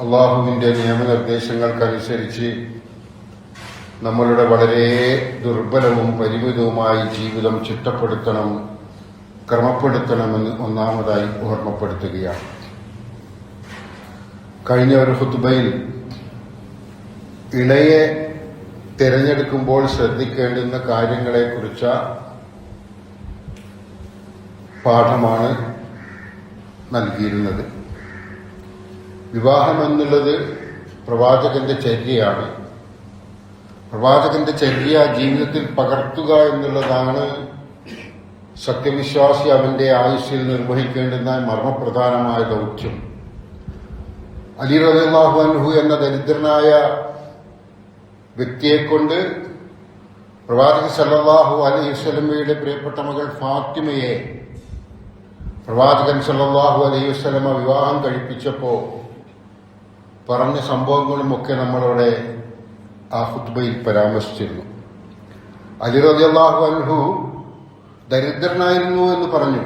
അള്ളാഹുവിന്റെ നിയമനിർദ്ദേശങ്ങൾക്കനുസരിച്ച് നമ്മളുടെ വളരെ ദുർബലവും പരിമിതവുമായി ജീവിതം ചിട്ടപ്പെടുത്തണം ക്രമപ്പെടുത്തണമെന്ന് ഒന്നാമതായി ഓർമ്മപ്പെടുത്തുകയാണ്. കഴിഞ്ഞ ഒരു ഹുത്തുബയിൽ ഇണയെ തിരഞ്ഞെടുക്കുമ്പോൾ ശ്രദ്ധിക്കേണ്ടുന്ന കാര്യങ്ങളെക്കുറിച്ച പാഠമാണ് നൽകിയിരുന്നത്. വിവാഹം എന്നുള്ളത് പ്രവാചകന്റെ ചര്യയാണ്. പ്രവാചകന്റെ ചര്യ ജീവിതത്തിൽ പകർത്തുക എന്നുള്ളതാണ് സത്യവിശ്വാസി അവന്റെ ആയുസ്സിൽ നിർവഹിക്കേണ്ടുന്ന മർമ്മപ്രധാനമായ ദൗത്യം. അലി റബിള്ളാഹു അൻഹു എന്ന ദരിദ്രനായ വ്യക്തിയെക്കൊണ്ട് പ്രവാചക സല്ലാഹു അലൈഹി വസ്ലമയുടെ പ്രിയപ്പെട്ട മകൾ ഫാത്തിമയെ പ്രവാചകൻ സല്ലാഹു അലൈഹി വസല്ലമ വിവാഹം കഴിപ്പിച്ചപ്പോ പറഞ്ഞ സംഭവങ്ങളുമൊക്കെ നമ്മളവിടെ ആ ഹുത്ബയിൽ പരാമർശിച്ചിരുന്നു. അലി റളിയല്ലാഹു അൻഹു ദരിദ്രനായിരുന്നു എന്ന് പറഞ്ഞു.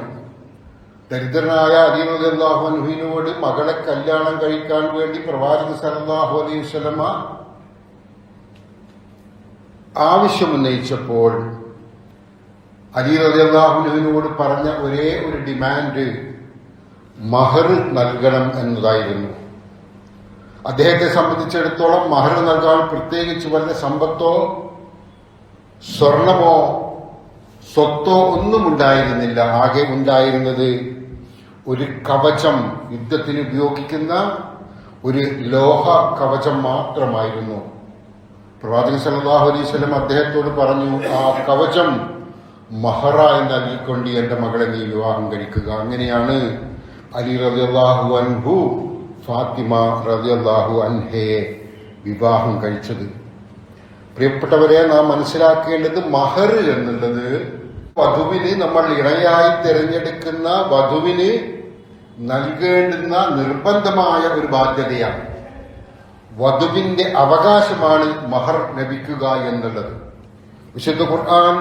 ദരിദ്രനായ അലി റളിയല്ലാഹു അൻഹുവിനോട് മകളെ കല്യാണം കഴിക്കാൻ വേണ്ടി പ്രവാചക സല്ലല്ലാഹു അലൈഹി വസല്ലമ ആവശ്യമുന്നയിച്ചപ്പോൾ അലി റളിയല്ലാഹുവിനോട് പറഞ്ഞ ഒരേ ഒരു ഡിമാൻഡ് മഹർ നൽകണം എന്നതായിരുന്നു. അദ്ദേഹത്തെ സംബന്ധിച്ചിടത്തോളം മഹർ നൽകാൻ പ്രത്യേകിച്ച് വല്ല സമ്പത്തോ സ്വർണമോ സ്വത്തോ ഒന്നും ഉണ്ടായിരുന്നില്ല. ആകെ ഉണ്ടായിരുന്നത് ഒരു കവചം യുദ്ധത്തിന് ഉപയോഗിക്കുന്ന ഒരു ലോഹ കവചം മാത്രമായിരുന്നു. പ്രവാചകൻ സലാഹു അലൈഹി അദ്ദേഹത്തോട് പറഞ്ഞു ആ കവചം മഹറായി നൽകിക്കൊണ്ട് എന്റെ മകളെ നീ വിവാഹം കഴിക്കുക. അങ്ങനെയാണ് അലി റബിഅള്ളാഹു അൻഹു ഫാത്തിമ റളിയല്ലാഹു അൻഹയെ വിവാഹം കഴിച്ചത്. പ്രിയപ്പെട്ടവരെ നാം മനസ്സിലാക്കേണ്ടത് മഹർ എന്നുള്ളത് വധുവിന് നമ്മൾ ഇണയായി തിരഞ്ഞെടുക്കുന്ന വധുവിന് നൽകേണ്ടുന്ന നിർബന്ധമായ ഒരു ബാധ്യതയാണ്. വധുവിന്റെ അവകാശമാണ് മഹർ ലഭിക്കുക എന്നുള്ളത്. വിശുദ്ധ ഖുർആൻ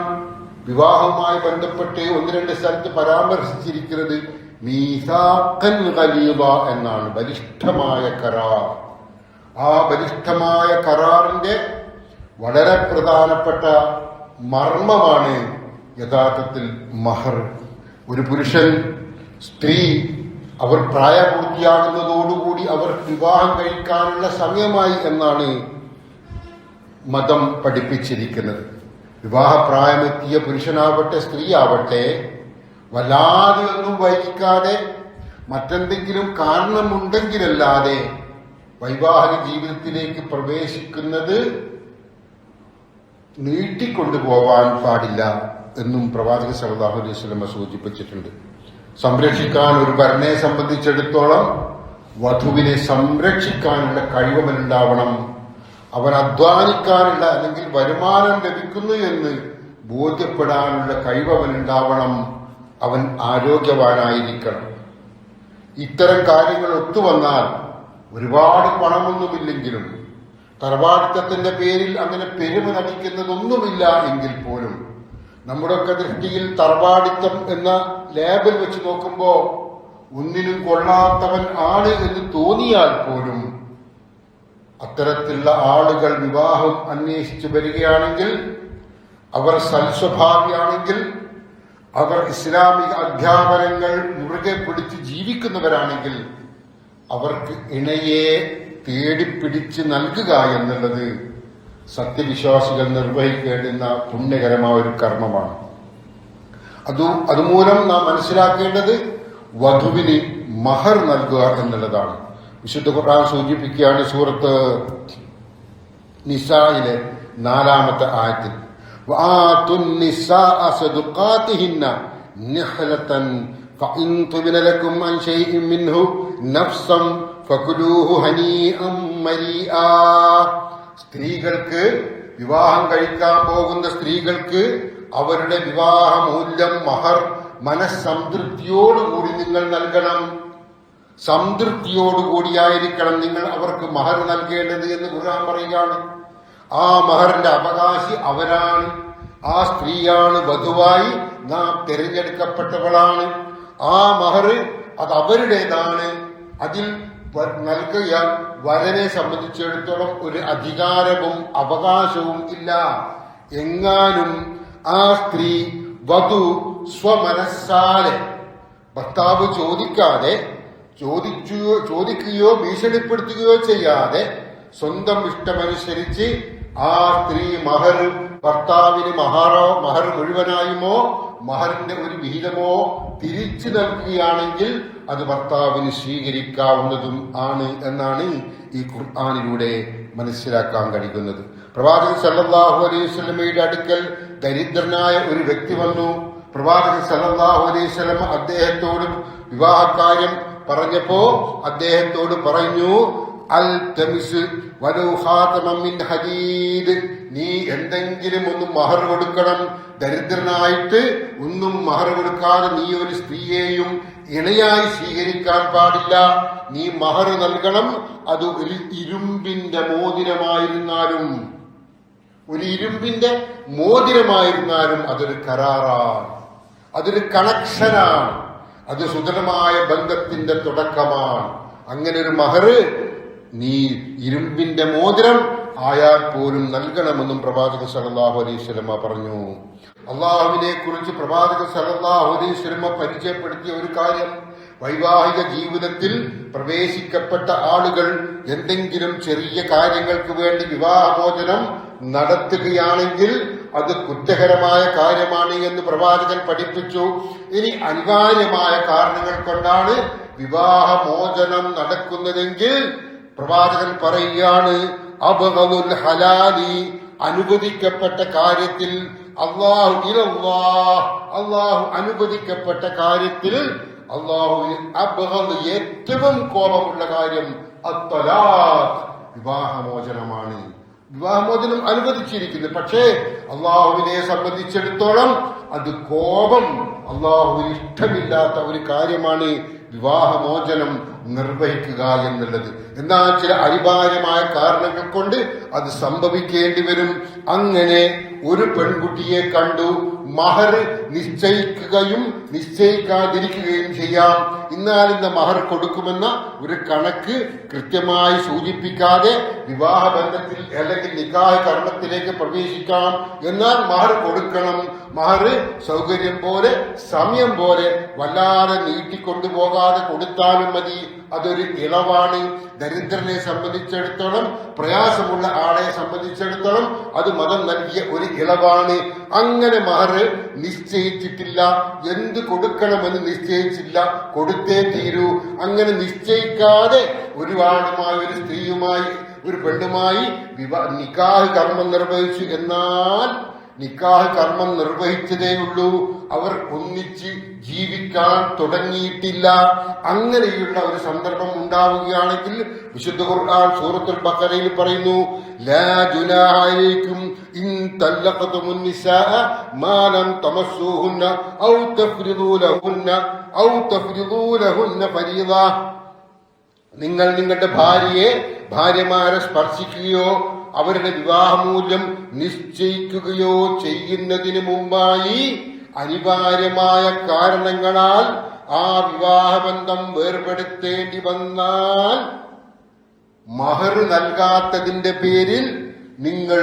വിവാഹവുമായി ബന്ധപ്പെട്ട് ഒന്ന് രണ്ട് സ്ഥലത്ത് പരാമർശിച്ചിരിക്കുന്നത് മീസാക്കൻ ഖലീബ എന്നാണ് ബലിഷ്ഠമായ കരാർ. ആ ബലിഷ്ഠമായ കരാറിന്റെ വളരെ പ്രധാനപ്പെട്ട മർമ്മമാണ് യഥാർത്ഥത്തിൽ മഹർ. ഒരു പുരുഷൻ സ്ത്രീ അവർ പ്രായപൂർത്തിയാകുന്നതോടുകൂടി അവർ വിവാഹം കഴിക്കാനുള്ള സമയമായി എന്നാണ് മതം പഠിപ്പിച്ചിരിക്കുന്നത്. വിവാഹപ്രായമെത്തിയ പുരുഷനാവട്ടെ സ്ത്രീ ആവട്ടെ വല്ലാതെ ഒന്നും വൈകിക്കാതെ മറ്റെന്തെങ്കിലും കാരണമുണ്ടെങ്കിലല്ലാതെ വൈവാഹിക ജീവിതത്തിലേക്ക് പ്രവേശിക്കുന്നത് നീട്ടിക്കൊണ്ടുപോവാൻ പാടില്ല എന്നും പ്രവാചക സല്ലല്ലാഹു അലൈഹി സൂചിപ്പിച്ചിട്ടുണ്ട്. സംരക്ഷിക്കാൻ ഒരു ഭരണയെ സംബന്ധിച്ചിടത്തോളം വധുവിനെ സംരക്ഷിക്കാനുള്ള കഴിവമനുണ്ടാവണം അവൻ അധ്വാനിക്കാനുള്ള അല്ലെങ്കിൽ വരുമാനം ലഭിക്കുന്നു എന്ന് ബോധ്യപ്പെടാനുള്ള കഴിവവനുണ്ടാവണം. അവൻ ആരോഗ്യവാനായിരിക്കണം. ഇത്തരം കാര്യങ്ങൾ ഒത്തുവന്നാൽ ഒരുപാട് പണമൊന്നുമില്ലെങ്കിലും തറവാടിത്തത്തിന്റെ പേരിൽ അങ്ങനെ പെരുമ നടിക്കുന്നതൊന്നുമില്ല എങ്കിൽ പോലും നമ്മുടെയൊക്കെ ദൃഷ്ടിയിൽ തറവാടിത്തം എന്ന ലേബൽ വെച്ച് നോക്കുമ്പോ ഒന്നിനും കൊള്ളാത്തവൻ ആണ് എന്ന് തോന്നിയാൽ പോലും അത്തരത്തിലുള്ള ആളുകൾ വിവാഹം അന്വേഷിച്ചു വരികയാണെങ്കിൽ അവർ സൽസ്വഭാവിയാണെങ്കിൽ അവർ ഇസ്ലാമിക അധ്യാപനങ്ങൾ മുറുകെ പിടിച്ച് ജീവിക്കുന്നവരാണെങ്കിൽ അവർക്ക് ഇണയെ തേടിപ്പിടിച്ച് നൽകുക എന്നുള്ളത് സത്യവിശ്വാസികൾ നിർവഹിക്കേണ്ടുന്ന പുണ്യകരമായ ഒരു കർമ്മമാണ്. അതു അതുമൂലം നാം മനസ്സിലാക്കേണ്ടത് വധുവിന് മഹർ നൽകുക എന്നുള്ളതാണ്. വിശുദ്ധ ഖുർആൻ സൂചിപ്പിക്കുകയാണ് സൂറത്ത് നിസായിലെ നാലാമത്തെ ആയത്തിൽ. സ്ത്രീകൾക്ക് വിവാഹം കഴിക്കാൻ പോകുന്ന സ്ത്രീകൾക്ക് അവരുടെ വിവാഹ മൂല്യം മഹർ മനസ്സംതൃപ്തിയോടുകൂടി നിങ്ങൾ നൽകണം. സംതൃപ്തിയോടുകൂടിയായിരിക്കണം നിങ്ങൾ അവർക്ക് മഹർ നൽകേണ്ടത് എന്ന് ഖുർആൻ പറയുകയാണ്. ആ മഹറിന്റെ അവകാശി അവരാണ്. ആ സ്ത്രീയാണ് വധുവായി നാം തിരഞ്ഞെടുക്കപ്പെട്ടവളാണ്. ആ മഹർ അത് അവരുടേതാണ്. അതിൽ നൽകിയ വരനെ സംബന്ധിച്ചിടത്തോളം ഒരു അധികാരവും അവകാശവും ഇല്ല. എങ്ങാനും ആ സ്ത്രീ വധു സ്വമനസ്സാലെ. ഭർത്താവ് ചോദിക്കാതെ ചോദിച്ചു ചോദിക്കുകയോ ഭീഷണിപ്പെടുത്തുകയോ ചെയ്യാതെ സ്വന്തം ഇഷ്ടമനുസരിച്ച് ആ സ്ത്രീ മഹർ ഭർത്താവിന് മഹാറോ മഹർ മുഴുവനായുമോ മഹറിന്റെ ഒരു വിഹിതമോ തിരിച്ചു നൽകുകയാണെങ്കിൽ അത് ഭർത്താവിന് സ്വീകരിക്കാവുന്നതും ആണ് എന്നാണ് ഈ ഖുർആാനിലൂടെ മനസ്സിലാക്കാൻ കഴിയുന്നത്. പ്രവാചകൻ സല്ലാഹു അലൈഹി സ്വലമയുടെ അടുക്കൽ ദരിദ്രനായ ഒരു വ്യക്തി വന്നു. പ്രവാചകൻ സല്ലാഹു അലൈഹി വസല്ലമ അദ്ദേഹത്തോട് വിവാഹകാര്യം പറഞ്ഞപ്പോ അദ്ദേഹത്തോട് പറഞ്ഞു നീ എന്തെങ്കിലും ഒന്ന് മഹർ കൊടുക്കണം ദരിദ്രനായിട്ട് ഒന്നും മഹർ കൊടുക്കാതെ നീ ഒരു സ്ത്രീയെയും ഇണയായി സ്വീകരിക്കാൻ പാടില്ല. നീ മഹർ നൽകണം അത് ഒരു ഇരുമ്പിന്റെ മോതിരമായിരുന്നാലും. ഒരു ഇരുമ്പിന്റെ മോതിരമായിരുന്നാലും അതൊരു കരാറാണ്. അതൊരു കണക്ഷനാണ്. അത് സുദൃഢമായ ബന്ധത്തിന്റെ തുടക്കമാണ്. അങ്ങനെ ഒരു മഹറ് നീ ഇരുമ്പിന്റെ മോതിരം ആയാൽ പോലും നൽകണമെന്നും പ്രവാചക സലല്ലാഹു അലൈഹി സ്വലമ പറഞ്ഞു. അള്ളാഹുവിനെ കുറിച്ച് പ്രവാചക സലല്ലാഹു അലൈഹി സ്വലമ പരിചയപ്പെടുത്തിയ ഒരു കാര്യം വൈവാഹിക ജീവിതത്തിൽ പ്രവേശിക്കപ്പെട്ട ആളുകൾ എന്തെങ്കിലും ചെറിയ കാര്യങ്ങൾക്ക് വേണ്ടി വിവാഹമോചനം നടത്തുകയാണെങ്കിൽ അത് കുറ്റകരമായ കാര്യമാണ് എന്ന് പ്രവാചകൻ പഠിപ്പിച്ചു. ഇനി അനിവാര്യമായ കാരണങ്ങൾ കൊണ്ടാണ് വിവാഹമോചനം നടക്കുന്നതെങ്കിൽ പ്രവാചകൻ പറയുകയാണ് അബഹദുൽ ഹലാലി അനുവദിക്കപ്പെട്ട കാര്യത്തിൽ അള്ളാഹു അള്ളാഹു അനുവദിക്കപ്പെട്ട കാര്യത്തിൽ അള്ളാഹു അബഹദ് ഏറ്റവും കോപമുള്ള കാര്യം വിവാഹമോചനമാണ്. വിവാഹമോചനം അനുവദിച്ചിരിക്കുന്നു. പക്ഷേ അള്ളാഹുവിനെ സംബന്ധിച്ചിടത്തോളം അത് കോപം അള്ളാഹുവിന് ഇഷ്ടമില്ലാത്ത ഒരു കാര്യമാണ് വിവാഹമോചനം. നിർവഹിക്കുക എന്നുള്ളത്. എന്നാൽ ചില അനിവാര്യമായ കാരണങ്ങൾ കൊണ്ട് അത് സംഭവിക്കേണ്ടി വരും. അങ്ങനെ ഒരു പെൺകുട്ടിയെ കണ്ടു മഹർ നിശ്ചയിക്കുകയും നിശ്ചയിക്കാതിരിക്കുകയും ചെയ്യാം. എന്നാൽ ഇന്ന് മഹർ കൊടുക്കുമെന്ന ഒരു കണക്ക് കൃത്യമായി സൂചിപ്പിക്കാതെ വിവാഹ ബന്ധത്തിൽ അല്ലെങ്കിൽ നിക്കാഹ് കർമ്മത്തിലേക്ക് പ്രവേശിക്കാം. എന്നാൽ മഹർ കൊടുക്കണം. മഹർ സൗകര്യം പോലെ സമയം പോലെ വല്ലാതെ നീട്ടിക്കൊണ്ടുപോകാതെ കൊടുത്താലും മതി. അതൊരു ഇളവാണ്. ദരിദ്രനെ സംബന്ധിച്ചിടത്തോളം പ്രയാസമുള്ള ആളെ സംബന്ധിച്ചിടത്തോളം അത് മതം നൽകിയ ഒരു ഇളവാണ്. അങ്ങനെ മഹർ നിശ്ചയിച്ചിട്ടില്ല. എന്ത് കൊടുക്കണമെന്ന് നിശ്ചയിച്ചില്ല. കൊടുത്തേ തീരൂ. അങ്ങനെ നിശ്ചയിക്കാതെ ഒരു ആണുമായി ഒരു സ്ത്രീയുമായി ഒരു പെണ്ണുമായി വിവാ നിക്കാഹ് കർമ്മം നിർവഹിച്ചു എന്നാൽ നിക്കാഹ് കർമ്മം നിർവഹിച്ചതേയുള്ളൂ അവർ ഒന്നിച്ച് ജീവിക്കാൻ തുടങ്ങിയിട്ടില്ല. അങ്ങനെയുള്ള ഒരു സന്ദർഭം ഉണ്ടാവുകയാണെങ്കിൽ വിശുദ്ധ ഖുർആൻ സൂറത്തുൽ ബഖറയിൽ പറയുന്നു ലാ ഇൻ നിസാഅ ലം ഔ ഔ നിങ്ങൾ നിങ്ങളുടെ ഭാര്യയെ ഭാര്യമാരെ സ്പർശിക്കുകയോ അവരുടെ വിവാഹമൂല്യം നിശ്ചയിക്കുകയോ ചെയ്യുന്നതിന് മുമ്പായി അനിവാര്യമായ കാരണങ്ങളാൽ ആ വിവാഹബന്ധം വേർപെടുത്തേണ്ടി വന്നാൽ മഹർ നൽകാത്തതിന്റെ പേരിൽ നിങ്ങൾ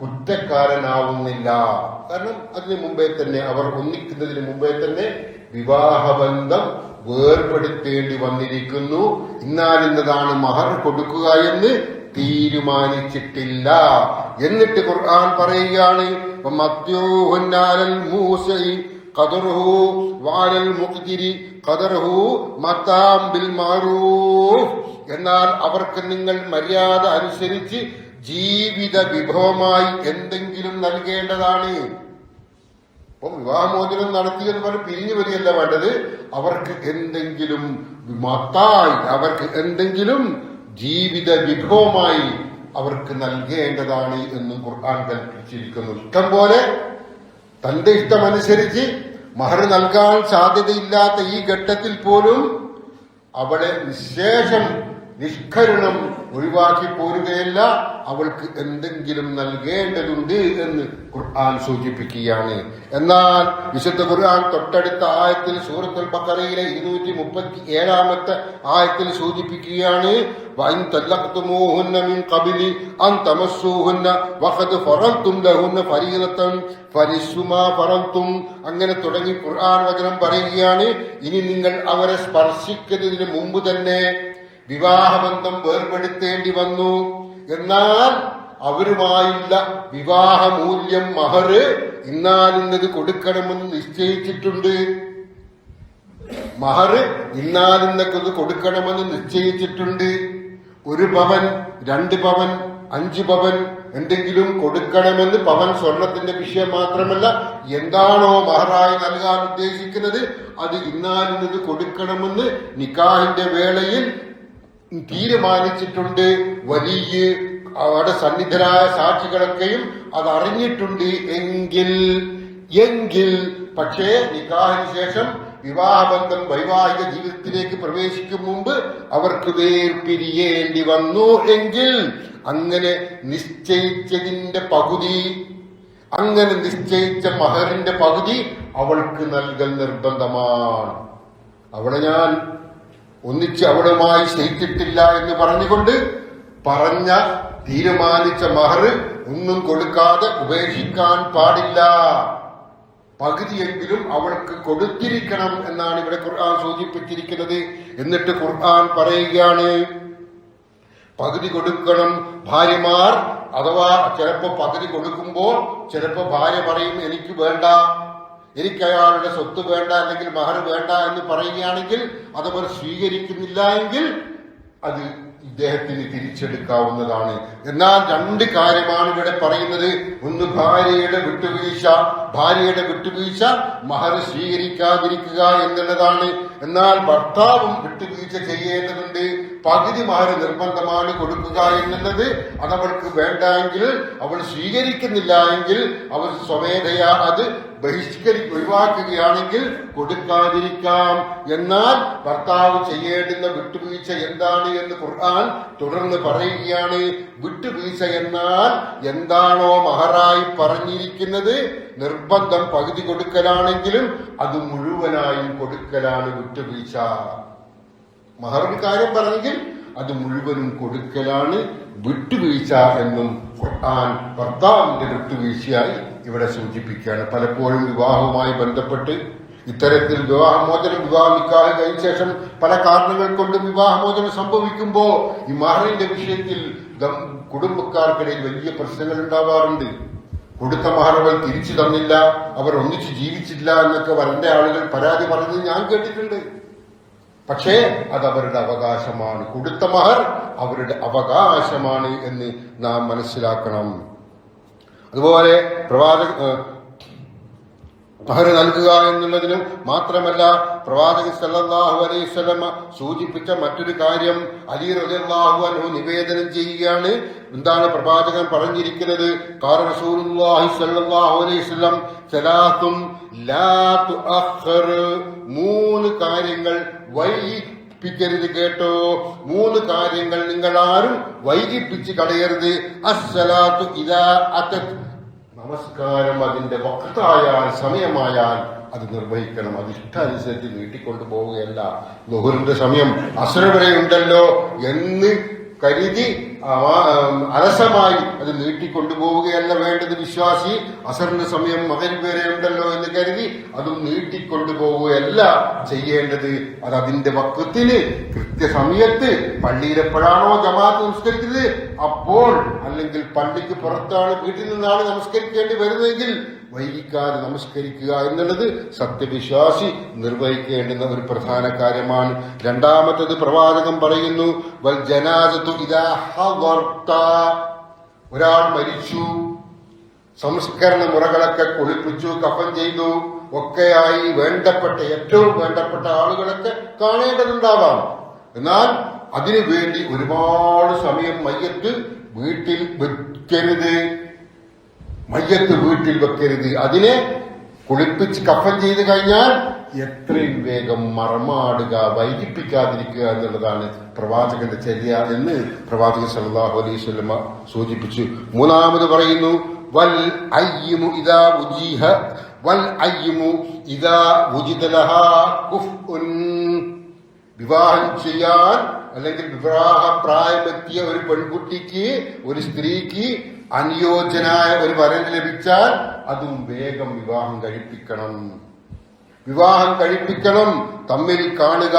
കുറ്റക്കാരനാവുന്നില്ല. കാരണം അതിനു മുമ്പേ തന്നെ അവർ ഒന്നിക്കുന്നതിന് മുമ്പേ തന്നെ വിവാഹബന്ധം വേർപെടുത്തേണ്ടി വന്നിരിക്കുന്നു. ഇന്നാലിന്നതാണ് മഹർ കൊടുക്കുക എന്ന് തീരുമാനിച്ചിട്ടില്ല. എന്നിട്ട് ഖുർആൻ പറയുകയാണ് എന്നാൽ അവർക്ക് നിങ്ങൾ മര്യാദ അനുസരിച്ച് ജീവിത വിഭവമായി എന്തെങ്കിലും നൽകേണ്ടതാണ്. അപ്പം വിവാഹമോചനം നടത്തിയെന്ന് പറഞ്ഞ് പിരിഞ്ഞു വരികയല്ല വേണ്ടത്. അവർക്ക് എന്തെങ്കിലും മത്തായി അവർക്ക് എന്തെങ്കിലും ജീവിത വിഭവമായി അവർക്ക് നൽകേണ്ടതാണ് എന്നും ഖുർആൻ കൽപ്പിച്ചിരിക്കുന്നു. ഇഷ്ടം പോലെ തന്റെ ഇഷ്ടമനുസരിച്ച് മഹർ നൽകാൻ സാധ്യതയില്ലാത്ത ഈ ഘട്ടത്തിൽ പോലും അവളെ വിശേഷം നിഷ്കരുണം ഒഴിവാക്കി പോരുകയല്ല അവൾക്ക് എന്തെങ്കിലും നൽകേണ്ടതുണ്ട് എന്ന് ഖുർആൻ സൂചിപ്പിക്കുകയാണ്. എന്നാൽ വിശുദ്ധ ഖുർആൻ തൊട്ടടുത്ത ആയത്തിൽ സൂറത്തുൽ ബക്കറയിലെ ഇരുന്നൂറ്റി മുപ്പത്തി ഏഴാമത്തെ ആയത്തിൽ സൂചിപ്പിക്കുകയാണ് അങ്ങനെ തുടങ്ങി ഖുർആൻ വചനം പറയുകയാണ്. ഇനി നിങ്ങൾ അവരെ സ്പർശിക്കുന്നതിന് മുമ്പ് തന്നെ വിവാഹബന്ധം വേർപെടുത്തേണ്ടി വന്നു. എന്നാൽ അവരുമായുള്ള വിവാഹമൂല്യം മഹർ ഇന്നാലിന്നത് കൊടുക്കണമെന്ന് നിശ്ചയിച്ചിട്ടുണ്ട്. മഹർ ഇന്നാലിന്നൊക്കെ ഇത് കൊടുക്കണമെന്ന് നിശ്ചയിച്ചിട്ടുണ്ട്. ഒരു പവൻ രണ്ട് പവൻ അഞ്ച് പവൻ എന്തെങ്കിലും കൊടുക്കണമെന്ന് പവൻ സ്വർണത്തിന്റെ വിഷയം മാത്രമല്ല എന്താണോ മഹറായി നൽകാൻ ഉദ്ദേശിക്കുന്നത് അത് ഇന്നാലിന്നത് കൊടുക്കണമെന്ന് നിക്കാഹിന്റെ വേളയിൽ തീരുമാനിച്ചിട്ടുണ്ട് വലിയ അവിടെ സന്നിധരായ സാക്ഷികളൊക്കെയും അത് അറിഞ്ഞിട്ടുണ്ട് എങ്കിൽ എങ്കിൽ. പക്ഷേ നിക്കാഹിന് ശേഷം വിവാഹബന്ധം വൈവാഹിക ജീവിതത്തിലേക്ക് പ്രവേശിക്കും മുമ്പ് അവർക്ക് വേർപിരിയേണ്ടി വന്നു എങ്കിൽ അങ്ങനെ നിശ്ചയിച്ചതിന്റെ പകുതി അങ്ങനെ നിശ്ചയിച്ച മഹറിന്റെ പകുതി അവൾക്ക് നൽകൽ നിർബന്ധമാണ്. അവിടെ ഞാൻ ഒന്നിച്ച് അവളുമായി സ്നേഹിച്ചിട്ടില്ല എന്ന് പറഞ്ഞുകൊണ്ട് പറഞ്ഞ തീരുമാനിച്ച മഹർ ഒന്നും കൊടുക്കാതെ ഉപേക്ഷിക്കാൻ പാടില്ല. പകുതിയെങ്കിലും അവൾക്ക് കൊടുത്തിരിക്കണം എന്നാണ് ഇവിടെ ഖുർആൻ സൂചിപ്പിച്ചിരിക്കുന്നത്. എന്നിട്ട് ഖുർആൻ പറയുകയാണ് പകുതി കൊടുക്കണം ഭാര്യമാർ. അഥവാ ചിലപ്പോ പകുതി കൊടുക്കുമ്പോൾ ചിലപ്പോ ഭാര്യ പറയും എനിക്ക് വേണ്ട. എനിക്ക് അയാളുടെ സ്വത്ത് വേണ്ട അല്ലെങ്കിൽ മഹർ വേണ്ട എന്ന് പറയുകയാണെങ്കിൽ അതവർ സ്വീകരിക്കുന്നില്ല എങ്കിൽ അത് ഇദ്ദേഹത്തിന് തിരിച്ചെടുക്കാവുന്നതാണ്. എന്നാൽ രണ്ട് കാര്യമാണ് ഇവിടെ പറയുന്നത്. ഒന്ന് ഭാര്യയുടെ വിട്ടുവീഴ്ച. ഭാര്യയുടെ വിട്ടുവീഴ്ച മഹർ സ്വീകരിക്കാതിരിക്കുക എന്നുള്ളതാണ്. എന്നാൽ ഭർത്താവും വിട്ടുവീഴ്ച ചെയ്യേണ്ടതുണ്ട്. പകുതി മാറി നിർബന്ധമാണ് കൊടുക്കുക എന്നുള്ളത് അതവൾക്ക് വേണ്ട എങ്കിൽ അവൾ സ്വീകരിക്കുന്നില്ല എങ്കിൽ അവൾ സ്വമേധയാ അത് ബഹിഷ്കരി ഒഴിവാക്കുകയാണെങ്കിൽ കൊടുക്കാതിരിക്കാം. എന്നാൽ ഭർത്താവ് ചെയ്യേണ്ടുന്ന വിട്ടുവീഴ്ച എന്താണ് എന്ന് ഖുർആൻ തുടർന്ന് പറയുകയാണ്. വിട്ടുവീഴ്ച എന്നാൽ എന്താണോ മഹറായി പറഞ്ഞിരിക്കുന്നത്. നിർബന്ധം പകുതി കൊടുക്കലാണെങ്കിലും അത് മുഴുവനായും കൊടുക്കലാണ് വിട്ടുവീഴ്ച മഹറിന് കാര്യം പറഞ്ഞെങ്കിൽ അത് മുഴുവനും കൊടുക്കലാണ്. വിട്ടുവീഴ്ച എന്നും ഖുർആൻ ഭർത്താവിന്റെ വിട്ടുവീഴ്ചയായി ഇവിടെ സൂചിപ്പിക്കുകയാണ്. പലപ്പോഴും വിവാഹവുമായി ബന്ധപ്പെട്ട് ഇത്തരത്തിൽ വിവാഹമോചനം വിവാഹ നിക്കാഹ് കഴിഞ്ഞ ശേഷം പല കാരണങ്ങൾ കൊണ്ട് വിവാഹമോചനം സംഭവിക്കുമ്പോൾ ഈ മഹറിന്റെ വിഷയത്തിൽ കുടുംബക്കാർക്കിടയിൽ വലിയ പ്രശ്നങ്ങൾ ഉണ്ടാവാറുണ്ട്. കൊടുത്ത മഹറുകൾ തിരിച്ചു തന്നില്ല അവർ ഒന്നിച്ച് ജീവിച്ചില്ല എന്നൊക്കെ വരന്റെ ആളുകൾ പരാതി പറയുന്നത് ഞാൻ കേട്ടിട്ടുണ്ട്. പക്ഷേ അത് അവരുടെ അവകാശമാണ്. കൊടുത്ത മഹർ അവരുടെ അവകാശമാണ് എന്ന് നാം മനസ്സിലാക്കണം. അതുപോലെ പ്രവാചക മഹർ നൽകുക എന്നുള്ളതിന് മാത്രമല്ല പ്രവാചകൻ സല്ലാഹു അലൈഹി വസല്ലമ സൂചിപ്പിച്ച മറ്റൊരു കാര്യം. അലി റലാഹു അൻഹു നിവേദനം ചെയ്യുകയാണ്. എന്താണ് പ്രവാചകൻ പറഞ്ഞിരിക്കുന്നത്? അലൈഹി സലാത്തും മൂന്ന് കാര്യങ്ങൾ വൈകിപ്പിക്കരുത് കേട്ടോ. മൂന്ന് കാര്യങ്ങൾ നിങ്ങൾ ആരും വൈകിപ്പിച്ച് കളയരുത്. അസ്സലാത്തു ഇതാ അതത്. നമസ്കാരം. അതിന്റെ വക്തായാൽ സമയമായാൽ അത് നിർവഹിക്കണം. അത് ഇഷ്ടാനുസരിച്ച് നീട്ടിക്കൊണ്ടു പോവുകയല്ല ദുഹുറിന്റെ സമയം അസുര വരെ ഉണ്ടല്ലോ എന്ന് കരുതി അലസമായി അത് നീട്ടിക്കൊണ്ടുപോവുകയല്ല വേണ്ടത് വിശ്വാസി. അസറിന്റെ സമയം മകൻ വരെ ഉണ്ടല്ലോ എന്ന് കരുതി അതും നീട്ടിക്കൊണ്ടുപോവുകയല്ല ചെയ്യേണ്ടത്. അത് അതിന്റെ വക്വത്തിന് കൃത്യസമയത്ത് പള്ളിയിൽ എപ്പോഴാണോ ജമാഅത്ത് നമസ്കരിച്ചത് അപ്പോൾ അല്ലെങ്കിൽ പള്ളിക്ക് പുറത്താണ് വീട്ടിൽ നിന്നാണ് നമസ്കരിക്കേണ്ടി വരുന്നതെങ്കിൽ വൈകിക്കാതെ നമസ്കരിക്കുക എന്നുള്ളത് സത്യവിശ്വാസി നിർവഹിക്കേണ്ടുന്ന ഒരു പ്രധാന കാര്യമാണ്. രണ്ടാമത്തത് പ്രവാചകം പറയുന്നു വൽ. ഒരാൾ മരിച്ചു സംസ്കരണ മുറകളൊക്കെ കുളിപ്പിച്ചു കഫൻ ചെയ്തു. ഒക്കെയായി വേണ്ടപ്പെട്ട ഏറ്റവും വേണ്ടപ്പെട്ട ആളുകളൊക്കെ കാണേണ്ടതുണ്ടാവാം. എന്നാൽ അതിനു വേണ്ടി ഒരുപാട് സമയം മയ്യത്ത് വീട്ടിൽ വെക്കരുത്. മയ്യത്ത് വീട്ടിൽ വെക്കരുത്. അതിനെ കുളിപ്പിച്ച് കഫൻ ചെയ്ത് കഴിഞ്ഞാൽ എത്രയും വേഗം മറമാടുക വൈകിപ്പിക്കാതിരിക്കുക എന്നുള്ളതാണ് പ്രവാചകന്റെ ചര്യ എന്ന് പ്രവാചകൻ സല്ലാഹു അലൈഹി സൂചിപ്പിച്ചു. മൂന്നാമത് പറയുന്നു വൽ അയ്യമു ഇതാ ഉജീഹ വൽ അയ്യമു ഇതാ ഉജിതലഹ വിവാഹം ചെയ്യാൻ അല്ലെങ്കിൽ വിവാഹ പ്രായമെത്തിയ ഒരു പെൺകുട്ടിക്ക് ഒരു സ്ത്രീക്ക് അനുയോജ്യനായ ഒരു വരൻ ലഭിച്ചാൽ അതും വേഗം വിവാഹം കഴിപ്പിക്കണം. വിവാഹം കഴിപ്പിക്കണം. തമ്മിൽ കാണുക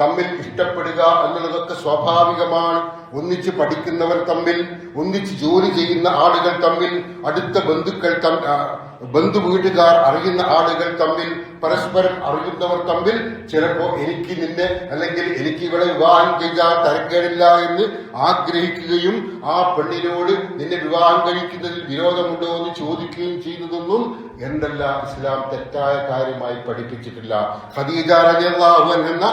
തമ്മിൽ ഇഷ്ടപ്പെടുക എന്നുള്ളതൊക്കെ സ്വാഭാവികമാണ്. ഒന്നിച്ച് പഠിക്കുന്നവർ തമ്മിൽ ഒന്നിച്ച് ജോലി ചെയ്യുന്ന ആളുകൾ തമ്മിൽ അടുത്ത ബന്ധുക്കൾ ബന്ധു വീട്ടുകാർ അറിയുന്ന ആളുകൾ തമ്മിൽ പരസ്പരം അറിയുന്നവർ തമ്മിൽ ചിലപ്പോ എനിക്ക് നിന്നെ അല്ലെങ്കിൽ എനിക്ക് ഇവളെ വിവാഹം കഴിഞ്ഞാൽ തരക്കേടില്ല എന്ന് ആഗ്രഹിക്കുകയും ആ പെണ്ണിനോട് നിന്നെ വിവാഹം കഴിക്കുന്നതിൽ വിരോധമുണ്ടോ എന്ന് ചോദിക്കുകയും ചെയ്യുന്നതൊന്നും എന്തല്ല ഇസ്ലാം തെറ്റായ കാര്യമായി പഠിപ്പിച്ചിട്ടില്ല. ഖദീജ എന്ന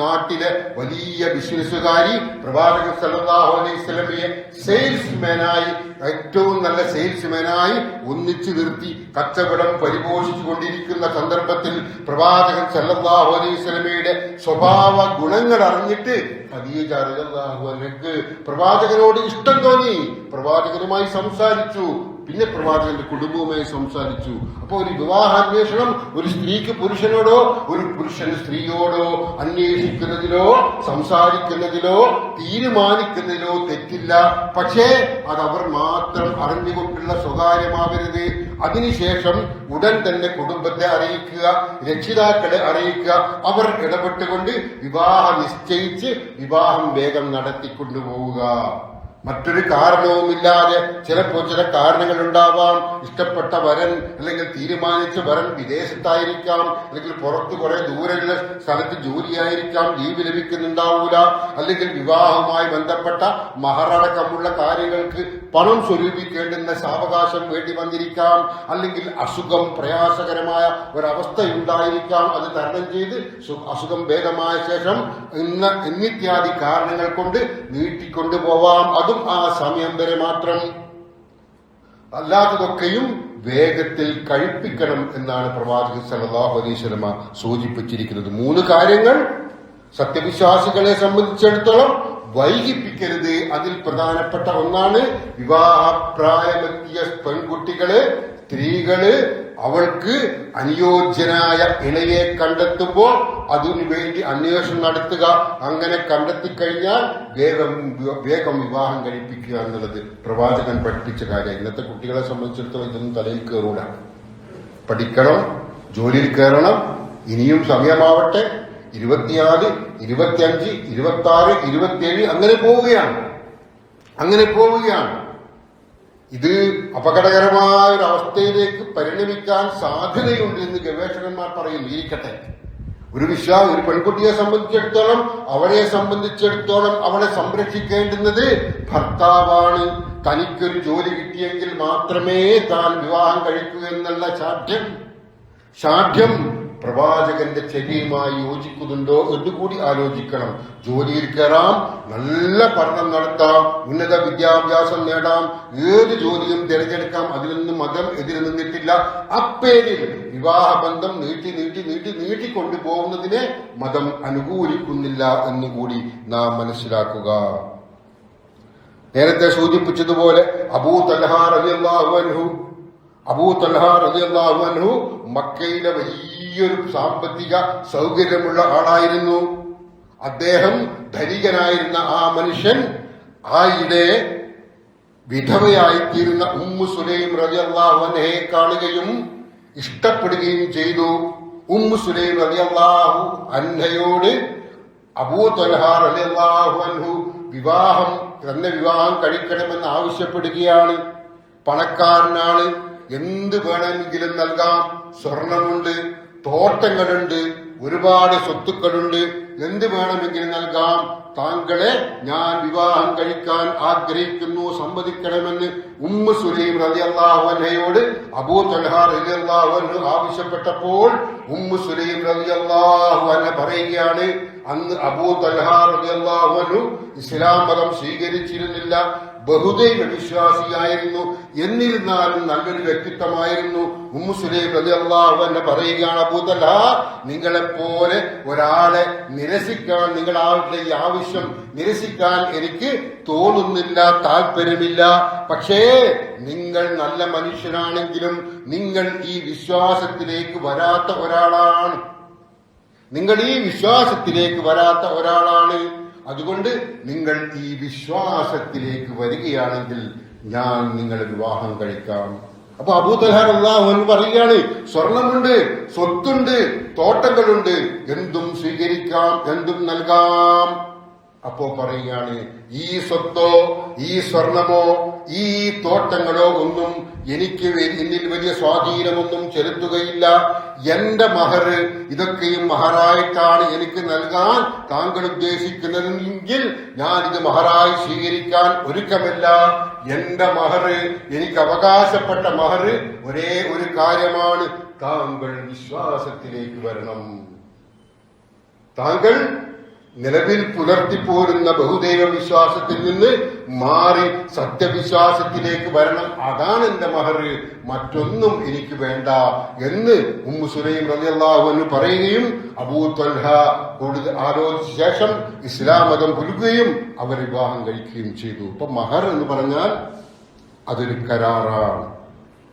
നാട്ടിലെ വലിയ ബിസിനസ്സുകാരി പ്രവാചകൻ സല്ലല്ലാഹു അലൈഹി വസല്ലമയെ സെയിൽസ്മാനായി ഏറ്റവും നല്ല സെയിൽസ്മാനായി ഒന്നിച്ചു നിർത്തി കച്ചവടം പരിപോഷിച്ചു കൊണ്ടിരിക്കുന്ന സന്ദർഭത്തിൽ പ്രവാചകൻ സല്ലല്ലാഹു അലൈഹി വസല്ലമയുടെ സ്വഭാവ ഗുണങ്ങൾ അറിഞ്ഞിട്ട് ഖദീജ റളിയല്ലാഹു അൻഹക്ക് പ്രവാചകനോട് ഇഷ്ടം തോന്നി. പ്രവാചകനുമായി സംസാരിച്ചു. പിന്നെ പ്രവാചകന്റെ കുടുംബവുമായി സംസാരിച്ചു. അപ്പോൾ ഒരു വിവാഹാന്വേഷണം ഒരു സ്ത്രീക്ക് പുരുഷനോടോ ഒരു പുരുഷന് സ്ത്രീയോടോ അന്വേഷിക്കുന്നതിലോ സംസാരിക്കുന്നതിലോ തീരുമാനിക്കുന്നതിലോ തെറ്റില്ല. പക്ഷേ അത് അവർ മാത്രം അറിഞ്ഞുകൊണ്ടുള്ള സ്വകാര്യമാവരുത് അതിനുശേഷം ഉടൻ തന്നെ കുടുംബത്തെ അറിയിക്കുക രക്ഷിതാക്കളെ അറിയിക്കുക. അവർ ഇടപെട്ടുകൊണ്ട് വിവാഹം നിശ്ചയിച്ച് വിവാഹം വേഗം നടത്തിക്കൊണ്ടുപോവുക. മറ്റൊരു കാരണവുമില്ലാതെ ചിലപ്പോൾ ചില കാരണങ്ങൾ ഉണ്ടാവാം ഇഷ്ടപ്പെട്ട വരൻ അല്ലെങ്കിൽ തീരുമാനിച്ച വരൻ വിദേശത്തായിരിക്കാം. അല്ലെങ്കിൽ പുറത്ത് കുറെ ദൂരെയുള്ള സ്ഥലത്ത് ജോലിയായിരിക്കാം. ലീവ് ലഭിക്കുന്നുണ്ടാവൂല. അല്ലെങ്കിൽ വിവാഹവുമായി ബന്ധപ്പെട്ട മഹറടക്കമുള്ള കാര്യങ്ങൾക്ക് പണം സ്വരൂപിക്കേണ്ടുന്ന സാവകാശം വേണ്ടി വന്നിരിക്കാം അല്ലെങ്കിൽ അസുഖം പ്രയാസകരമായ ഒരവസ്ഥ ഉണ്ടായിരിക്കാം അത് തരണം ചെയ്ത് അസുഖം ഭേദമായ ശേഷം ഇന്ന് എന്നിത്യാദി കാരണങ്ങൾ കൊണ്ട് നീട്ടിക്കൊണ്ടുപോവാം. അതും ആ സമയം വരെ മാത്രം. അല്ലാത്തതൊക്കെയും വേഗത്തിൽ കഴിപ്പിക്കണം എന്നാണ് പ്രവാചകൻ സല്ലല്ലാഹു അലൈഹി വസല്ലമ സൂചിപ്പിച്ചിരിക്കുന്നത്. മൂന്ന് കാര്യങ്ങൾ സത്യവിശ്വാസികളെ സംബന്ധിച്ചിടത്തോളം വൈകിപ്പിക്കരുത്. അതിൽ പ്രധാനപ്പെട്ട ഒന്നാണ് വിവാഹപ്രായമെത്തിയ പെൺകുട്ടികൾ സ്ത്രീകൾ. അവൾക്ക് അനുയോജ്യനായ ഇണയെ കണ്ടെത്തുമ്പോൾ അതിനു വേണ്ടി അന്വേഷണം നടത്തുക. അങ്ങനെ കണ്ടെത്തിക്കഴിഞ്ഞാൽ വേഗം വേഗം വിവാഹം കഴിപ്പിക്കുക എന്നുള്ളത് പ്രവാചകൻ പഠിപ്പിച്ച കാര്യം. ഇന്നത്തെ കുട്ടികളെ സംബന്ധിച്ചിടത്തോളം ഇതൊന്നും തലയിൽ കയറൂല പഠിക്കണം ജോലിയിൽ കയറണം ഇനിയും സമയമാവട്ടെ. ഇരുപത്തിനാല് ഇരുപത്തിയഞ്ച് ഇരുപത്തി ആറ് ഇരുപത്തിയേഴ് അങ്ങനെ പോവുകയാണ്. അങ്ങനെ പോവുകയാണ്. ഇത് അപകടകരമായ ഒരു അവസ്ഥയിലേക്ക് പരിണമിക്കാൻ സാധ്യതയുണ്ട് എന്ന് ഗവേഷകന്മാർ പറയുന്നു. ഇരിക്കട്ടെ. ഒരു വിശ്വാ ഒരു പെൺകുട്ടിയെ സംബന്ധിച്ചിടത്തോളം അവരെ സംബന്ധിച്ചിടത്തോളം അവളെ സംരക്ഷിക്കേണ്ടുന്നത് ഭർത്താവാണ്. തനിക്കൊരു ജോലി കിട്ടിയെങ്കിൽ മാത്രമേ താൻ വിവാഹം കഴിക്കൂ എന്നുള്ള ശാഠ്യം. ശാഠ്യം പ്രവാചകന്റെ ചര്യയുമായി യോജിക്കുന്നുണ്ടോ എന്ന് കൂടി ആലോചിക്കണം. ജോലിയിൽ കയറാം നല്ല പഠനം നടത്താം ഉന്നത വിദ്യാഭ്യാസം നേടാം. ഏത് ജോലിയും തിരഞ്ഞെടുക്കാം അതിലൊന്നും മതം എതിര് നിന്നിട്ടില്ല. അപ്പേരിൽ വിവാഹബന്ധം നീട്ടി നീട്ടി നീട്ടി നീട്ടിക്കൊണ്ടുപോകുന്നതിനെ മതം അനുകൂലിക്കുന്നില്ല എന്നുകൂടി നാം മനസ്സിലാക്കുക. നേരത്തെ സൂചിപ്പിച്ചതുപോലെ അബൂ റളിയല്ലാഹു അൻഹു അബൂ റളിയല്ലാഹു അൻഹു മക്കയിലെ വലിയൊരു സാമ്പത്തിക സൗകര്യമുള്ള ആളായിരുന്നു. അദ്ദേഹം ധനികനായിരുന്ന ആ മനുഷ്യൻ ആയിടെ വിധവയായിത്തീരുന്ന ഉമ്മു സുലൈം റളിയല്ലാഹു അൻഹയെ കാണുകയും ഇഷ്ടപ്പെടുകയും ചെയ്തു. ഉമ്മു സുലൈം റബിയല്ലാഹു അന്നയോട് അബൂ തൽഹാ റളിയല്ലാഹു അൻഹു വിവാഹം തന്നെ വിവാഹം കഴിക്കണമെന്ന് ആവശ്യപ്പെടുകയാണ്. പണക്കാരനാണ്. എന്ത് വേണമെങ്കിലും നൽകാം. സ്വർണമുണ്ട്. തോട്ടങ്ങളുണ്ട് ഒരുപാട് സ്വത്തുക്കളുണ്ട്. എന്ത് വേണമെങ്കിലും നൽകാം. താങ്കളെ ഞാൻ വിവാഹം കഴിക്കാൻ ആഗ്രഹിക്കുന്നു സമ്മതിക്കണമെന്ന് ഉമ്മ സുലൈം റളിയല്ലാഹു അൻഹയോട് അബൂ തൽഹ റളിയല്ലാഹു അൻഹു ആവശ്യപ്പെട്ടപ്പോൾ ഉമ്മ സുലൈം റളിയല്ലാഹു അൻഹ പറയുകയാണ് അന്ന് അബൂ തൽഹ റളിയല്ലാഹു അൻഹു ഇസ്ലാം മതം സ്വീകരിച്ചിരുന്നില്ല. ബഹുദൈവ വിശ്വാസിയായിരുന്നു. എന്നിരുന്നാലും നല്ലൊരു വ്യക്തിത്വമായിരുന്നു. ഉമ്മുസുലൈം അലി അള്ളാഹു അൻഹ പറയുകയാണ് അബൂതല നിങ്ങളെപ്പോലെ ഒരാളെ നിരസിക്കാൻ നിങ്ങളാളുടെ ഈ ആവശ്യം നിരസിക്കാൻ എനിക്ക് തോന്നുന്നില്ല താല്പര്യമില്ല പക്ഷേ നിങ്ങൾ നല്ല മനുഷ്യനാണെങ്കിലും നിങ്ങൾ ഈ വിശ്വാസത്തിലേക്ക് വരാത്ത ഒരാളാണ്. നിങ്ങൾ ഈ വിശ്വാസത്തിലേക്ക് വരാത്ത ഒരാളാണ്. അതുകൊണ്ട് നിങ്ങൾ ഈ വിശ്വാസത്തിലേക്ക് വരികയാണെങ്കിൽ ഞാൻ നിങ്ങളെ വിവാഹം കഴിക്കാം. അപ്പൊ അബൂതലഹാർ അള്ളാഹുൻ പറയുകയാണ് സ്വർണമുണ്ട് സ്വത്തുണ്ട് തോട്ടങ്ങളുണ്ട് എന്തും സ്വീകരിക്കാം എന്തും നൽകാം. അപ്പോ പറയുകയാണ് ഈ സ്വത്തോ ഈ സ്വർണമോ ഈ തോട്ടങ്ങളോ ഒന്നും എനിക്ക് എന്നിൽ വലിയ സ്വാധീനമൊന്നും ചെലുത്തുകയില്ല. എന്റെ മഹർ ഇതൊക്കെയും മഹറായിട്ടാണ് എനിക്ക് നൽകാൻ താങ്കൾ ഉദ്ദേശിക്കുന്നതെങ്കിൽ ഞാൻ ഇത് മഹറായി സ്വീകരിക്കാൻ ഒരുക്കമല്ല. എന്റെ മഹർ എനിക്ക് അവകാശപ്പെട്ട മഹർ ഒരേ ഒരു കാര്യമാണ്. താങ്കൾ വിശ്വാസത്തിലേക്ക് വരണം. താങ്കൾ നിലവിൽ പുലർത്തിപ്പോരുന്ന ബഹുദൈവ വിശ്വാസത്തിൽ നിന്ന് മാറി സത്യവിശ്വാസത്തിലേക്ക് വരണം. അതാണ് എന്റെ മഹർ. മറ്റൊന്നും എനിക്ക് വേണ്ട എന്ന് ഉമ്മു സുലൈം റളിയല്ലാഹു എന്ന് പറയുകയും അബൂ ത്വൽഹ കൂടുതൽ ആലോചിച്ച ശേഷം ഇസ്ലാം മതം പുലുകയും അവർ വിവാഹം കഴിക്കുകയും ചെയ്തു. ഇപ്പൊ മഹർ എന്ന് പറഞ്ഞാൽ അതൊരു കരാറാണ്.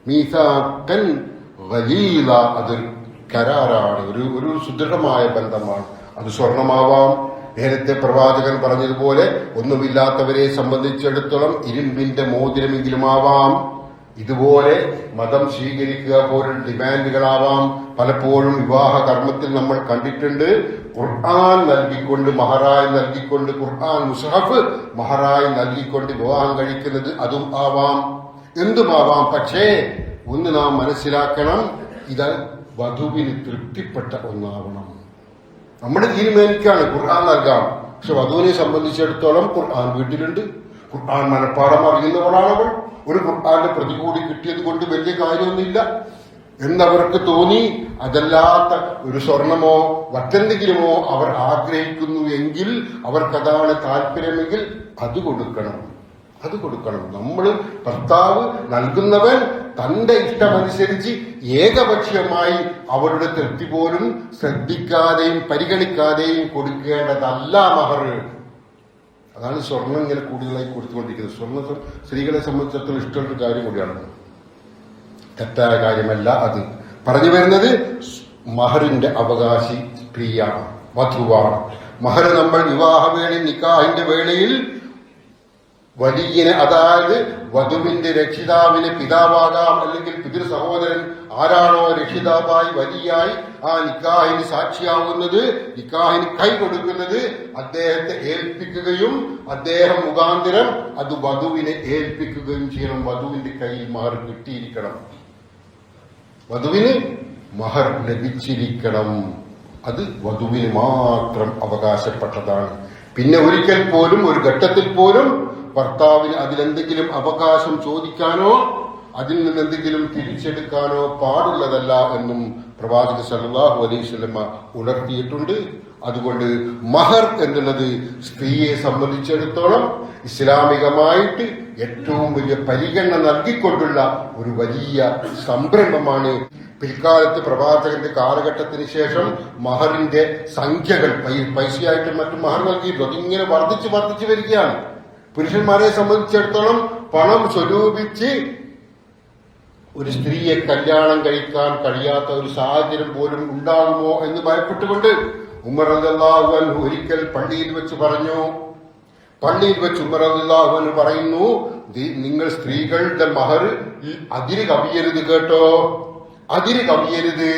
മീസാക്കൻ വലീല അതൊരു കരാറാണ്. ഒരു ഒരു സുദൃഢമായ ബന്ധമാണ്. അത് സ്വർണമാവാം നേരത്തെ പ്രവാചകൻ പറഞ്ഞതുപോലെ ഒന്നുമില്ലാത്തവരെ സംബന്ധിച്ചിടത്തോളം ഇരുമ്പിന്റെ മോതിരമെങ്കിലും ആവാം. ഇതുപോലെ മതം സ്വീകരിക്കുക പോലുള്ള ഡിമാൻഡുകളാവാം. പലപ്പോഴും വിവാഹ കർമ്മത്തിൽ നമ്മൾ കണ്ടിട്ടുണ്ട്. ഖുർആൻ നൽകിക്കൊണ്ട് മഹറായി നൽകിക്കൊണ്ട് ഖുർആൻ മുസഹഫ് മഹറായി നൽകിക്കൊണ്ട് വിവാഹം കഴിക്കുന്നത് അതും ആവാം. എന്തുമാവാം പക്ഷേ ഒന്ന് നാം മനസ്സിലാക്കണം ഇത് വധുവിന് തൃപ്തിപ്പെട്ട ഒന്നാവണം. നമ്മൾ തീരുമാനിക്കുകയാണ് ഖുർആൻ നൽകാം. പക്ഷെ വധുവിനെ സംബന്ധിച്ചിടത്തോളം ഖുർആൻ വീട്ടിലുണ്ട്. ഖുർആൻ മനഃപ്പാടം അറിയുന്നവളാണവൾ ഒരു ഖുർആന്റെ പ്രതികൂടി കിട്ടിയത് കൊണ്ട് വലിയ കാര്യമൊന്നുമില്ല. എന്നവർക്ക് തോന്നി അതല്ലാത്ത ഒരു സ്വർണമോ മറ്റെന്തെങ്കിലുമോ അവർ ആഗ്രഹിക്കുന്നു എങ്കിൽ അവർക്കതാണ് താല്പര്യമെങ്കിൽ അത് കൊടുക്കണം. അത് കൊടുക്കണം. നമ്മൾ ഭർത്താവ് നൽകുന്നവൻ തന്റെ ഇഷ്ടമനുസരിച്ച് ഏകപക്ഷീയമായി അവരുടെ തൃപ്തി പോലും ശ്രദ്ധിക്കാതെയും പരിഗണിക്കാതെയും കൊടുക്കേണ്ടതല്ല മഹർ. അതാണ് സ്വർണം ഇങ്ങനെ കൂടുതലായി കൊടുത്തുകൊണ്ടിരിക്കുന്നത്. സ്വർണ സ്ത്രീകളെ സംബന്ധിച്ചിടത്തോളം ഇഷ്ടമുള്ള കാര്യം കൂടിയാണ്. തെറ്റായ കാര്യമല്ല അത്. പറഞ്ഞു വരുന്നത് മഹറിന്റെ അവകാശി സ്ത്രീയാണ് വധുവാണ്. മഹർ നമ്മൾ വിവാഹവേളയിൽ നിക്കാഹിന്റെ വേളയിൽ വലിയന് അതായത് വധുവിന്റെ രക്ഷിതാവിന് പിതാവാകാം അല്ലെങ്കിൽ പിതൃ സഹോദരൻ ആരാണോ രക്ഷിതാവായി വലിയായി ആ നിക്കാഹിന് സാക്ഷിയാവുന്നത് നിക്കാഹിന് കൈ കൊടുക്കുന്നത് അദ്ദേഹത്തെ ഏൽപ്പിക്കുകയും അദ്ദേഹം മുഖാന്തരം അത് വധുവിനെ ഏൽപ്പിക്കുകയും ചെയ്യണം. വധുവിന്റെ കയ്യിൽ മഹർ കിട്ടിയിരിക്കണം. വധുവിന് മഹർ ലഭിച്ചിരിക്കണം. അത് വധുവിന് മാത്രം അവകാശപ്പെട്ടതാണ്. പിന്നെ ഒരിക്കൽ പോലും ഒരു ഘട്ടത്തിൽ പോലും ഭർത്താവിന് അതിലെന്തെങ്കിലും അവകാശം ചോദിക്കാനോ അതിൽ നിന്ന് എന്തെങ്കിലും തിരിച്ചെടുക്കാനോ പാടുള്ളതല്ല എന്നും പ്രവാചക സല്ലല്ലാഹു അലൈഹി വസല്ലമ ഉണർത്തിയിട്ടുണ്ട്. അതുകൊണ്ട് മഹർ എന്നുള്ളത് സ്ത്രീയെ സംബന്ധിച്ചിടത്തോളം ഇസ്ലാമികമായിട്ട് ഏറ്റവും വലിയ പരിഗണന നൽകിക്കൊണ്ടുള്ള ഒരു വലിയ സംരംഭമാണ്. പിൽക്കാലത്ത് പ്രവാചകന്റെ കാലഘട്ടത്തിന് ശേഷം മഹറിന്റെ സംഖ്യകൾ പൈസയായിട്ടും മറ്റും മഹർ നൽകിയിട്ടുണ്ട്. അതിങ്ങനെ വർദ്ധിച്ച് വർദ്ധിച്ചു വരികയാണ്. പുരുഷന്മാരെ സംബന്ധിച്ചിടത്തോളം പണം സ്വരൂപിച്ച് ഒരു സ്ത്രീയെ കല്യാണം കഴിക്കാൻ കഴിയാത്ത ഒരു സാഹചര്യം പോലും ഉണ്ടാകുമോ എന്ന് ഭയപ്പെട്ടുകൊണ്ട് ഉമർ അൻഹു ഒരിക്കൽ പള്ളിയിൽ വെച്ച് പറഞ്ഞു. പള്ളിയിൽ വെച്ച് ഉമർ അൻഹു പറയുന്നു നിങ്ങൾ സ്ത്രീകളുടെ മഹർ അതിര് കവിയരുത് കേട്ടോ. അതിര് കവിയരുത്.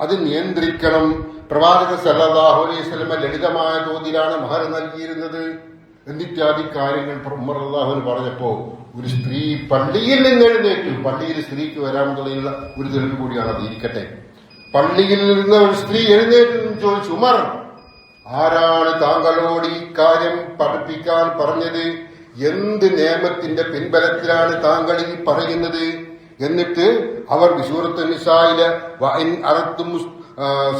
അത് നിയന്ത്രിക്കണം. പ്രവാചക സല്ലല്ലാഹു അലൈഹി സ്വലമ ലളിതമായ തോതിലാണ് മഹർ നൽകിയിരുന്നത്. എന്നിത്യാദി കാര്യങ്ങൾ ഉമർ അള്ളാഹുവിന് പറഞ്ഞപ്പോ ഒരു സ്ത്രീ പള്ളിയിൽ നിന്ന് എഴുന്നേറ്റു. പള്ളിയിൽ സ്ത്രീക്ക് വരാമെന്നുള്ള ഒരു തെളിവ് കൂടിയാണ് അത്. ഇരിക്കട്ടെ. പള്ളിയിൽ നിന്ന് ഒരു സ്ത്രീ എഴുന്നേറ്റു ചോദിച്ചു ഉമർ ആരാണ് താങ്കളോട് ഈ കാര്യം പഠിപ്പിക്കാൻ പറഞ്ഞത്? എന്ത് നിയമത്തിന്റെ പിൻബലത്തിലാണ് താങ്കൾ ഈ പറയുന്നത്? എന്നിട്ട് അവർ സൂറത്ത് നിസായിലെ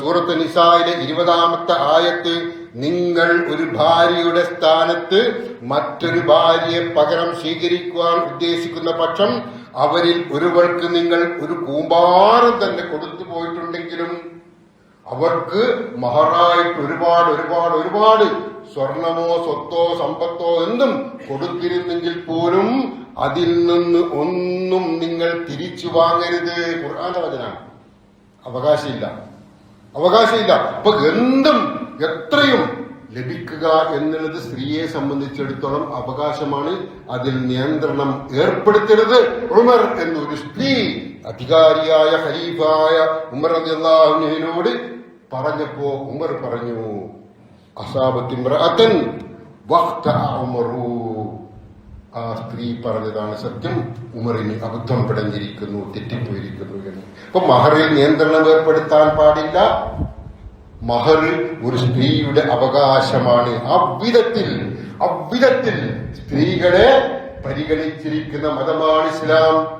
സൂറത്ത് നിസായിലെ ഇരുപതാമത്തെ ആയത്ത് നിങ്ങൾ ഒരു ഭാര്യയുടെ സ്ഥാനത്ത് മറ്റൊരു ഭാര്യയെ പകരം സ്വീകരിക്കുവാൻ ഉദ്ദേശിക്കുന്ന പക്ഷം അവരിൽ ഒരുവൾക്ക് നിങ്ങൾ ഒരു കൂമ്പാരം തന്നെ കൊടുത്തു പോയിട്ടുണ്ടെങ്കിലും അവർക്ക് മഹറായിട്ട് ഒരുപാട് ഒരുപാട് ഒരുപാട് സ്വർണമോ സ്വത്തോ സമ്പത്തോ എന്തും കൊടുത്തിരുന്നെങ്കിൽ പോലും അതിൽ നിന്ന് ഒന്നും നിങ്ങൾ തിരിച്ചു വാങ്ങരുത്. ഖുർആാന്റെ വചനാണ്. അവകാശമില്ല. അവകാശമില്ല. അപ്പൊ എന്തും എത്രയും ലഭിക്കുക എന്നുള്ളത് സ്ത്രീയെ സംബന്ധിച്ചിടത്തോളം അവകാശമാണ്. അതിൽ നിയന്ത്രണം ഏർപ്പെടുത്തരുത്. ഉമർ എന്നൊരു സ്ത്രീ അധികാരിയായ ഹരീഫായ ഉമർ അള്ളാഹുവിനോട് പറഞ്ഞപ്പോ ഉമർ പറഞ്ഞു ആ സ്ത്രീ പറഞ്ഞതാണ് സത്യം. ഉമറിന് അബദ്ധം പിടഞ്ഞിരിക്കുന്നു തെറ്റിപ്പോയിരിക്കുന്നു എന്ന്. അപ്പൊ മഹറിൽ നിയന്ത്രണം ഏർപ്പെടുത്താൻ പാടില്ല. മഹർ ഒരു സ്ത്രീയുടെ അവകാശമാണ്. അവിധത്തിൽ അവിധത്തിൽ സ്ത്രീകളെ പരിഗണിച്ചിരിക്കുന്ന മതമാണ് ഇസ്ലാം.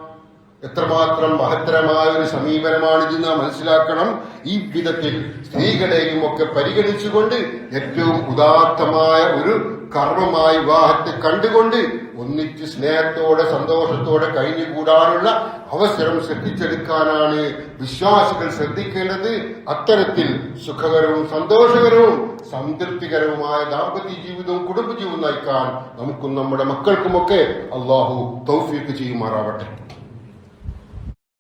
എത്രമാത്രം മഹത്തരമായ ഒരു സമീപനമാണിത് നാം മനസ്സിലാക്കണം. ഈ വിധത്തിൽ സ്ത്രീകളെയും ഒക്കെ പരിഗണിച്ചുകൊണ്ട് ഏറ്റവും ഉദാത്തമായ ഒരു കർമ്മമായി വിവാഹത്തെ കണ്ടുകൊണ്ട് ഒന്നിച്ച് സ്നേഹത്തോടെ സന്തോഷത്തോടെ കഴിഞ്ഞുകൂടാനുള്ള അവസരം ശ്രദ്ധിച്ചെടുക്കാനാണ് വിശ്വാസികൾ ശ്രദ്ധിക്കേണ്ടത്. അത്തരത്തിൽ സുഖകരവും സന്തോഷകരവും സംതൃപ്തികരവുമായ ദാമ്പത്യ ജീവിതവും കുടുംബജീവിതവും നയിക്കാൻ നമുക്കും നമ്മുടെ മക്കൾക്കുമൊക്കെ അള്ളാഹു തൗഫീക്ക് ചെയ്യുമാറാവട്ടെ.